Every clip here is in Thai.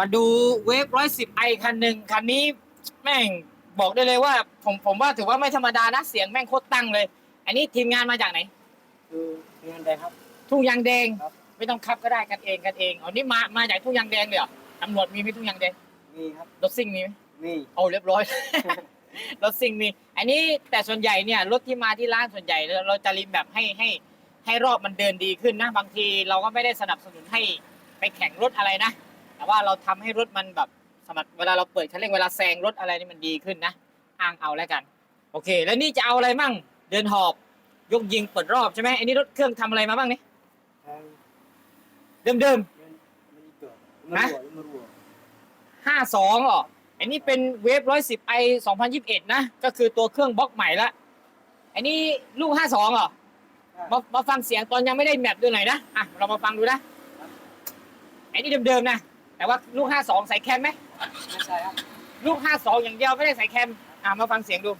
มาดูเวฟร้อยสิบไอคันหนึ่งคันนี้แม่งบอกได้เลยว่า ผมผมว่าถือว่าไม่ธรรมดานะเสียงแม่งโคตรตั้งเลย อันนี้ทีมงานมาจากไหน คือเงินแดงครับ ทุ่งยางแดงครับ ไม่ต้องขับก็ได้กันเองกันเองอันนี้มามาจากทุ่งยางแดงเลยเหรอตำรวจมีไหมทุ่งยางแดงมีครับรถซิ่งมีไหม มีโอ้เรียบร้อย รถซิ่งมี อันนี้แต่ส่วนใหญ่เนี่ยรถที่มาที่ร้านส่วนใหญ่เราเราจะริมแบบให้ให้ให้รอบมันเดินดีขึ้นนะ บางทีเราก็ไม่ได้สนับสนุนให้ไปแข่งรถอะไรนะ แต่ว่าเราทำให้รถมันแบบสำหรับเวลาเราเปิดคันเร่งเวลาแซงรถอะไรนี่มันดีขึ้นนะอ้างเอาแล้วกัน โอเค แล้วนี่จะเอาอะไรมั่ง เดินหอบยกยิงเปิดรอบใช่ไหมอันนี้รถเครื่องทำอะไรมาบ้างนี่แทงเดิมเดิมมันมันเกิดมันรัวมันรัวห้าสองอ๋ออันนี้เป็นเวฟร้อยสิบไอสองพันยิบเอ็ดนะ ก็คือตัวเครื่องบล็อกใหม่ละอันนี้ลูกห้าสองเหรอมามาฟังเสียงตอนยังไม่ได้แมปดูหน่อยนะ อะ เรามาฟังดูนะ ไอ้นี่เดิมๆนะ แต่ว่าลูกห้าสองใส่แคมไหมไม่ใช่ครับ ลูกห้าสองอย่างเดียวไม่ได้ใส่แคมอะมาฟังเสียงดู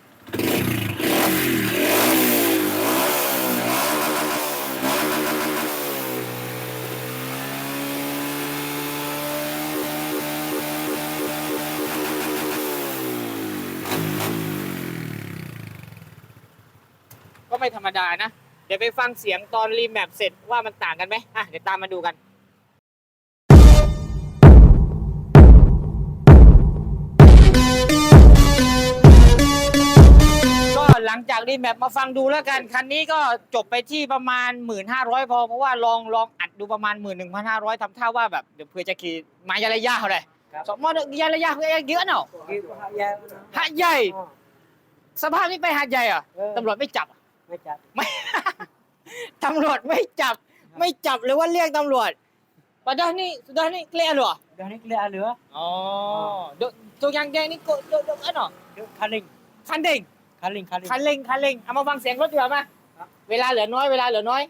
ก็ไม่ธรรมดานะ เดี๋ยวไปฟังเสียงตอนรีแมปเสร็จว่ามันต่างกันไหมอะเดี๋ยวตามมาดูกัน หลังจากรีแมปมาฟังดูแล้วกันคันนี้ก็จบไปที่ประมาณ 1,500 พอ เพราะว่าลองลองอัดดูประมาณ 11,500ทำท่าว่าแบบเดี๋ยวเพื่อจะขี่มายาระยะเท่าไหร่ครับสมมติยาระยะเพื่อเยอะเนาะคือหายานะหาดใหญ่อ๋อสภาพนี้ไปหาดใหญ่เหรอะเออตำรวจไม่จับอะไม่จัดไม่ตำรวจไม่จับ ไม่จับหรือว่าเรียกตำรวจ padahal ni sudah ni clear lu ah. Dah ni clear lửa Oh, duk tu yang dia ni kok duk duk ano? Được Khaling คันเด้ง Khaling Khaling คันเร่งคันเร่งเอามาฟังเสียงรถดีกว่ามาครับเวลาเหลือน้อยเวลาเหลือน้อย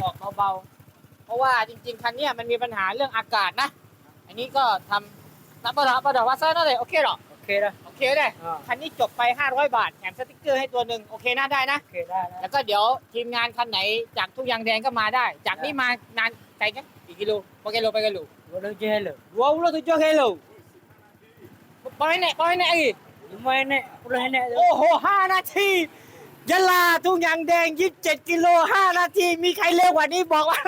ออกเบาๆ เพราะว่าจริง ๆ คันเนี้ยมันมีปัญหาเรื่องอากาศนะ อันนี้ก็ทำ นับประดับประดับว่าซ่านั่นเลยโอเคเหรอ Ok dah โอเคได้อ่า คันนี้จบไป 500 บาทแถมสติกเกอร์ให้ตัวหนึ่งโอเคน่าได้นะ Ok dah แล้ dah วก็เดี๋ยวทีมงานคันไหนจากทุกยางแดงก็มาได้ จากนี่มานานไกลกันกี่กิโลไปกิโลไปกิโล Dua lagi hello ว้าวเราถึงจะกิโลไปไหนไปไหนอีก Lima enek Puluh enek tu โอ้โหห้านาทียะลาทุ่งยางแดงยี่สิบเจ็ดกิโลห้านาที มีใครเร็วกว่านี้บอกว่า